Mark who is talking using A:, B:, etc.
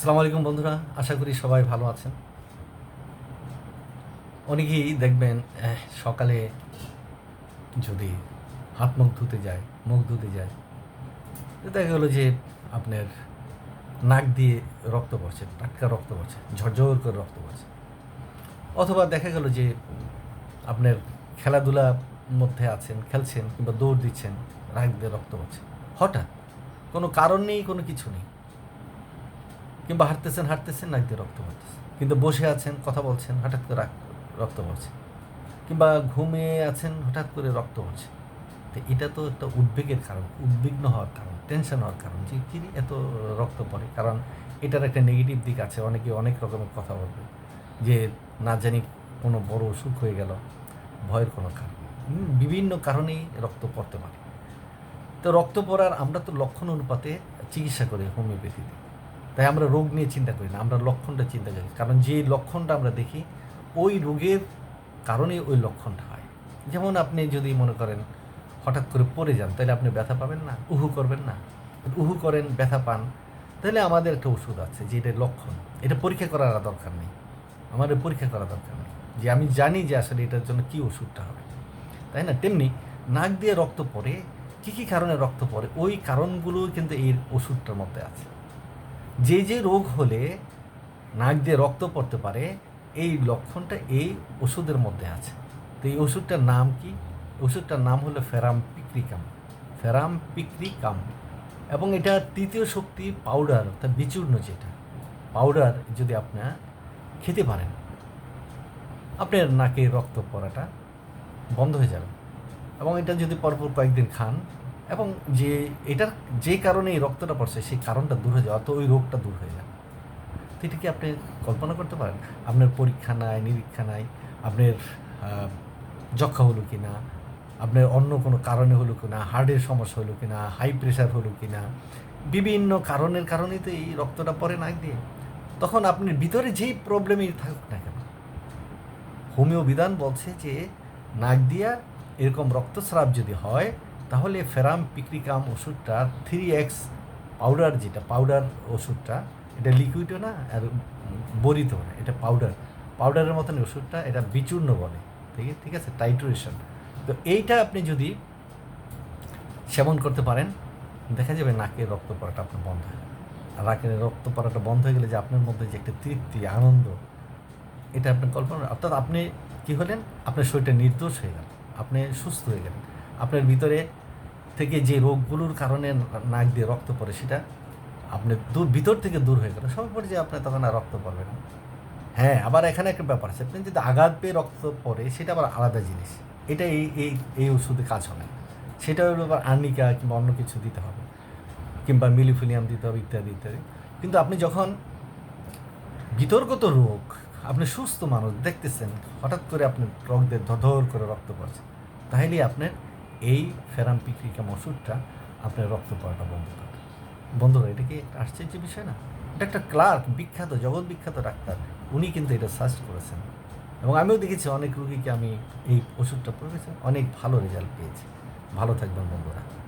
A: আসসালামু আলাইকুম বন্ধুরা, আশা করি সবাই ভালো আছেন। অনেকেই দেখবেন সকালে যদি হাত মুখ ধুতে যায়, মুখ ধুতে যায় দেখা গেলো যে আপনার নাক দিয়ে রক্ত পড়ছে, টাটকা রক্ত পড়ছে, ঝরঝর করে রক্ত পড়ছে। অথবা দেখা গেল যে আপনার খেলাধুলার মধ্যে আছেন, খেলছেন কিংবা দৌড় দিচ্ছেন, নাক দিয়ে রক্ত পড়ছে। হঠাৎ কোনো কারণ নেই, কোনো কিছু নেই। কিংবা হাঁটতেছেন হাঁটতেছেন দিয়ে রক্ত পড়তেছে। কিন্তু বসে আছেন, কথা বলছেন, হঠাৎ করে রাক- রক্ত পড়ছে। কিংবা ঘুমিয়ে আছেন, হঠাৎ করে রক্ত পড়ছে। তো এটা তো একটা উদ্বেগের কারণ, উদ্বিগ্ন হওয়ার কারণ টেনশন হওয়ার কারণ যে কী এত রক্ত পড়ে। কারণ এটার একটা নেগেটিভ দিক আছে, অনেকে অনেক রকমের কথা বলবে যে না জানি কোনো বড় অসুখ হয়ে গেল, ভয়ের কোনো কারণ বিভিন্ন কারণেই রক্ত পড়তে পারে। তো রক্ত পড়ার আমরা তো লক্ষণ অনুপাতে চিকিৎসা করি হোমিওপ্যাথিতে। তাই আমরা রোগ নিয়ে চিন্তা করি না, আমরা লক্ষণটা চিন্তা করি। কারণ যে লক্ষণটা আমরা দেখি, ওই রোগের কারণে ওই লক্ষণটা হয়। যেমন আপনি যদি মনে করেন হঠাৎ করে পড়ে যান, তাহলে আপনি ব্যথা পাবেন না, উহু করবেন না। উহু করেন, ব্যথা পান, তাহলে আমাদের একটা ওষুধ আছে যে এটা লক্ষণ। এটা পরীক্ষা করার দরকার নেই। আমাদের পরীক্ষা করা দরকার নেই। যে আমি জানি যে আসলে এটার জন্য কী ওষুধটা হবে। তাই না? তেমনি নাক দিয়ে রক্ত পড়ে, কী কী কারণে রক্ত পড়ে, ওই কারণগুলো কিন্তু এই ওষুধটার মধ্যে আছে। যে যে রোগ হলে নাক দিয়ে রক্ত পড়তে পারে, এই লক্ষণটা এই ওষুধের মধ্যে আছে। তো এই ওষুধটার নাম কি? ওষুধটার নাম হলো ফেরাম পিক্রিকাম ফেরাম পিক্রিকাম এবং এটা তৃতীয় শক্তি পাউডার, অর্থাৎ বিচূর্ণ যেটা, পাউডার যদি আপনার খেতে পারেন, আপনার নাকে রক্ত পড়াটা বন্ধ হয়ে যাবে। এবং এটা যদি পরপর কয়েকদিন খান এবং যে এটার যে কারণে এই রক্তটা পড়ছে, সেই কারণটা দূর হয়ে যাওয়া তো ওই রোগটা দূর হয়ে যাবে তো এটা কি আপনি কল্পনা করতে পারেন? আপনার পরীক্ষা নাই, নিরীক্ষা নাই, আপনার যক্ষা হলো কি না, আপনার অন্য কোনো কারণে হলো কি না হার্টের সমস্যা হলো কি না হাই প্রেশার হলো কি না, বিভিন্ন কারণের কারণেই তো এই রক্তটা পড়ে নাক দিয়ে তখন আপনার ভিতরে যেই প্রবলেমই থাকুক না কেন হোমিও বিধান বলছে যে নাক দিয়া এরকম রক্তস্রাব যদি হয় তাহলে ফেরাম পিক্রিকাম ওষুধটা থ্রি এক্স পাউডার যেটা পাউডার ওষুধটা, এটা লিকুইডও না আর বরিত না, এটা পাউডার পাউডারের মতন ওষুধটা, এটা বিচূর্ণ বলে, ঠিক আছে ঠিক আছে টাইট্রেশন তো এইটা আপনি যদি সেবন করতে পারেন, দেখা যাবে নাকের রক্ত পড়াটা আপনার বন্ধ হয়ে আর নাকের রক্ত পড়াটা বন্ধ হয়ে গেলে যে আপনার মধ্যে যে একটা তৃপ্তি, আনন্দ, এটা আপনি কল্পনা, অর্থাৎ আপনি কি হলেন? আপনার শরীরটা নির্দোষ হয়ে গেল, আপনি সুস্থ হয়ে গেলেন। আপনার ভিতরে থেকে যে রোগগুলোর কারণে নাক দিয়ে রক্ত পড়ে, সেটা আপনি দূর, ভিতর থেকে দূর হয়ে গেল সব পরে যে আপনার তখন আর রক্ত পড়বে না। হ্যাঁ আবার এখানে একটা ব্যাপার আছে, আপনি যদি আঘাত পেয়ে রক্ত পড়ে, সেটা আবার আলাদা জিনিস। এটা এই এই এই ওষুধে কাজ হবে সেটা হলো আবার আর্নিকা কিংবা অন্য কিছু দিতে হবে, কিংবা মিলিফিলিয়াম দিতে হবে, ইত্যাদি ইত্যাদি। কিন্তু আপনি যখন বিতর্কত রোগ, আপনি সুস্থ মানুষ দেখতেছেন, হঠাৎ করে আপনি রক্তের ধর করে রক্ত পড়ছে তাহলে আপনার এই ফেরাম পিক্রিকাম ওষুধটা আপনার রক্ত পড়াটা বন্ধ করবে বন্ধুরা, এটা কি আশ্চর্য বিষয় না? এটা একটা ক্লার্ক, বিখ্যাত, জগৎ বিখ্যাত ডাক্তার, উনি কিন্তু এটা সার্চ করেছেন। এবং আমিও দেখেছি অনেক রুগীকে আমি এই ওষুধটা পড়েছি, অনেক ভালো রেজাল্ট পেয়েছি। ভালো থাকবেন বন্ধুরা।